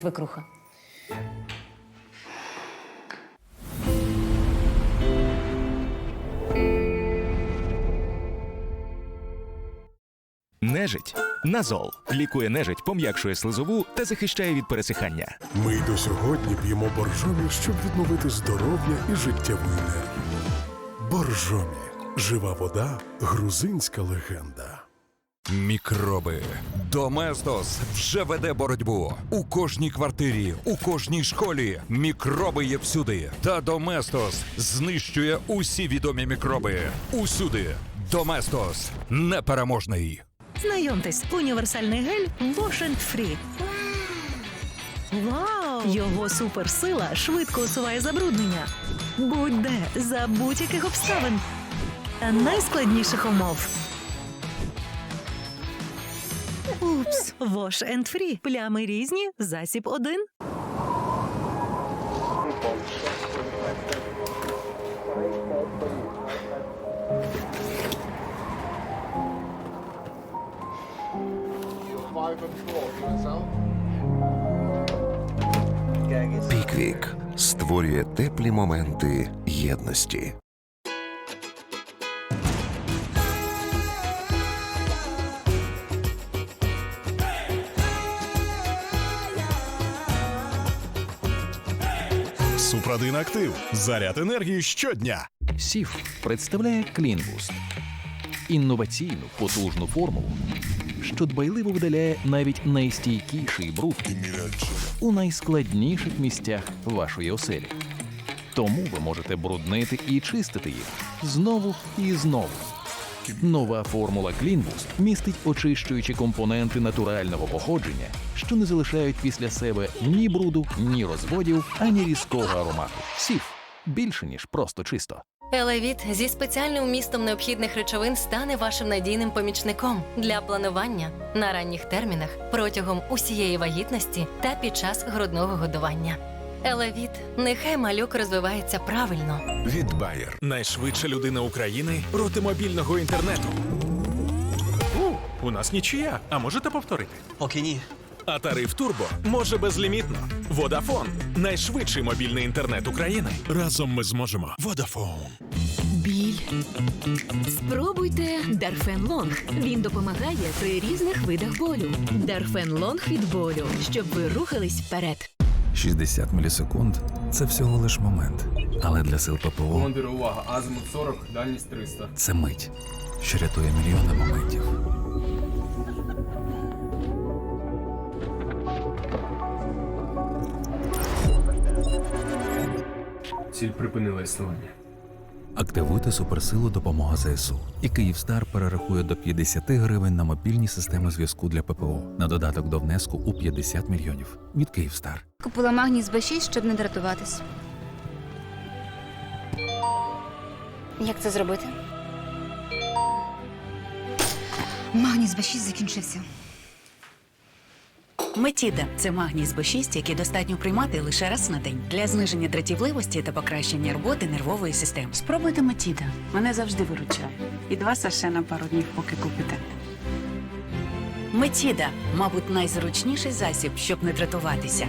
Викруха. Нежить Назол лікує нежить, пом'якшує слизову та захищає від пересихання. Ми й до сьогодні п'ємо боржомі, щоб відновити здоров'я і життєву енергію. Боржомі жива вода, грузинська легенда. Мікроби. Доместос вже веде боротьбу. У кожній квартирі, у кожній школі. Мікроби є всюди. Та Доместос знищує усі відомі мікроби. Усюди. Доместос непереможний. Знайомтесь, універсальний гель Wash Free. Вау! Його суперсила швидко усуває забруднення. Будь-де за будь-яких обставин та найскладніших умов. Упс, Wash and Free. Плями різні, засіб один. Піквік створює теплі моменти єдності. Супрадин актив. Заряд енергії щодня. Сіф представляє Клінбуст інноваційну потужну формулу, що дбайливо видаляє навіть найстійкіший бруд у найскладніших місцях вашої оселі. Тому ви можете бруднити і чистити їх знову і знову. Нова формула Cleanboost містить очищуючі компоненти натурального походження, що не залишають після себе ні бруду, ні розводів, ані різкого аромату. Сіф більше ніж просто чисто. Елевіт зі спеціальним вмістом необхідних речовин стане вашим надійним помічником для планування на ранніх термінах протягом усієї вагітності та під час грудного годування. Елевіт, нехай малюк розвивається правильно. Від Bayer. Найшвидша людина України проти мобільного інтернету. У, у нас нічия. А можете повторити? Поки ні. А тариф Турбо може безлімітно. Водафон найшвидший мобільний інтернет України. Разом ми зможемо. Водафон. Біль. Спробуйте Дарфен Лонг. Він допомагає при різних видах болю. Дарфен Лонг від болю, щоб ви рухались вперед. 60 мілісекунд це всього лиш момент. Але для сил ППО Командир, увага, азимут 40, дальність 300. це мить, що рятує мільйони моментів. Ціль припинила існування. Активуйте суперсилу допомога ЗСУ. І Київстар перерахує до 50 гривень на мобільні системи зв'язку для ППО на додаток до внеску у 50 мільйонів від Київстар. Купила магніс Б6, щоб не дратуватись. Як це зробити? Магніс Б6 закінчився. Метіда це магній з Б6, який достатньо приймати лише раз на день для зниження дратівливості та покращення роботи нервової системи. Спробуйте Метіда. Мене завжди виручає. І два саше на пару днів, поки купите. Метіда, мабуть, найзручніший засіб, щоб не дратуватися.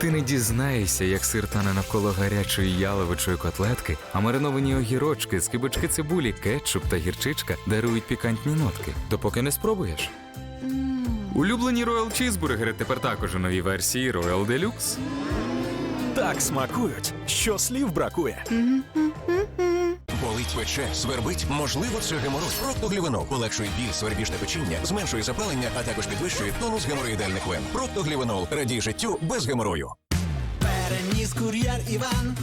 Ти не дізнаєшся, як сир тане навколо гарячої яловичої котлетки, а мариновані огірочки, скибочки цибулі, кетчуп та гірчичка дарують пікантні нотки, допоки не спробуєш. Улюблені Royal Cheeseburger тепер також у новій версії Royal Deluxe. Так смакують, що слів бракує. Болить пече, свербить, можливо, це геморой. Проктоглівенол полегшує біль, свербіжне печіння, зменшує запалення, а також підвищує тонус геморроїдальних вен. Проктоглівенол радій життю без геморою. Переніс кур'єр Іван,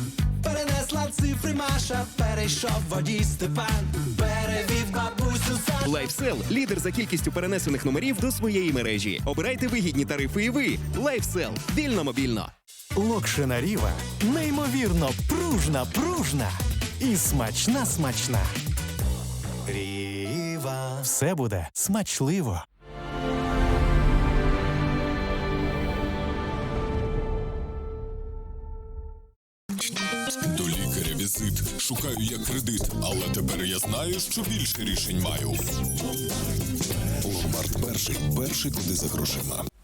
перенес Переслав цифри Маша, перейшов водій Степан, перевів бабусю за Лайфсел лідер за кількістю перенесених номерів до своєї мережі. Обирайте вигідні тарифи і ви. Лайфсел вільно мобільно. Локшина Ріва неймовірно пружна, пружна і смачна, смачна. Ріва. Все буде смачливо. До лікаря візит. Шукаю я кредит, але тепер я знаю, що більше рішень маю. Ломбард перший. Перший куди за грошима.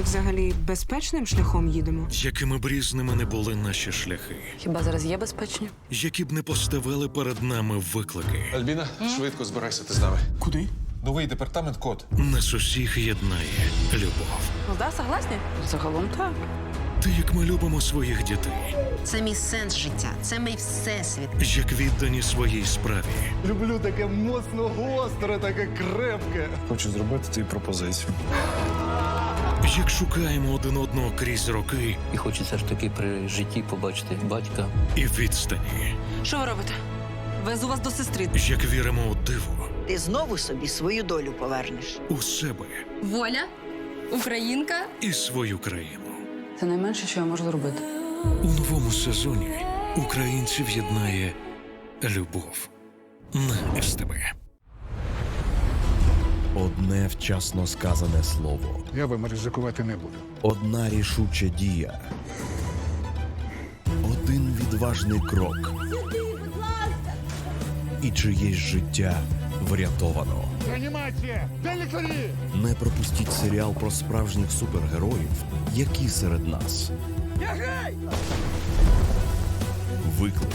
Ми взагалі безпечним шляхом їдемо? Якими б різними не були наші шляхи, Хіба зараз є безпечні? які б не поставили перед нами виклики, Альбіна, швидко збирайся ти з нами. Куди? Новий департамент код. нас усіх єднає любов. Ну да, согласні? Загалом так. Ти як ми любимо своїх дітей, Це мій сенс життя, це мій всесвіт. як віддані своїй справі. Люблю таке моцно гостре, таке крепке. Хочу зробити тобі пропозицію. Як шукаємо один одного крізь роки І хочеться ж таки при житті побачити батька. і відстані, Що ви робите? Везу вас до сестри. як віримо у диво Ти знову собі свою долю повернеш. у себе Воля, українка. і свою країну. Це найменше, що я можу зробити. У новому сезоні українців єднає любов на СТБ. Одне вчасно сказане слово. Я вам ризикувати не буду. Одна рішуча дія. Один відважний крок. І чиєсь життя врятовано. Реанімація! Де лікарі? Не пропустіть серіал про справжніх супергероїв, які серед нас. Виклик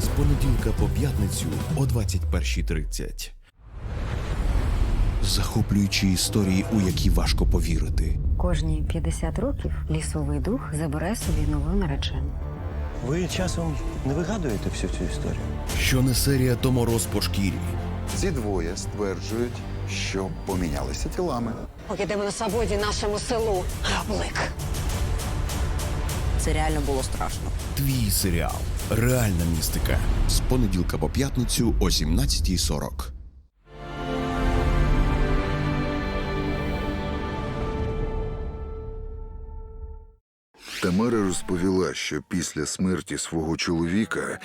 з понеділка по п'ятницю о 21.30. Захоплюючі історії, у які важко повірити. Кожні 50 років лісовий дух забирає собі нову наречену. Ви часом не вигадуєте всю цю історію? Що не серія, то мороз по шкірі. Ці двоє стверджують, що помінялися тілами. Покидемо на свободі нашому селу. Габлик. Це реально було страшно. Твій серіал. Реальна містика. З понеділка по п'ятницю о 17.40. Тамара розповіла, що після смерті свого чоловіка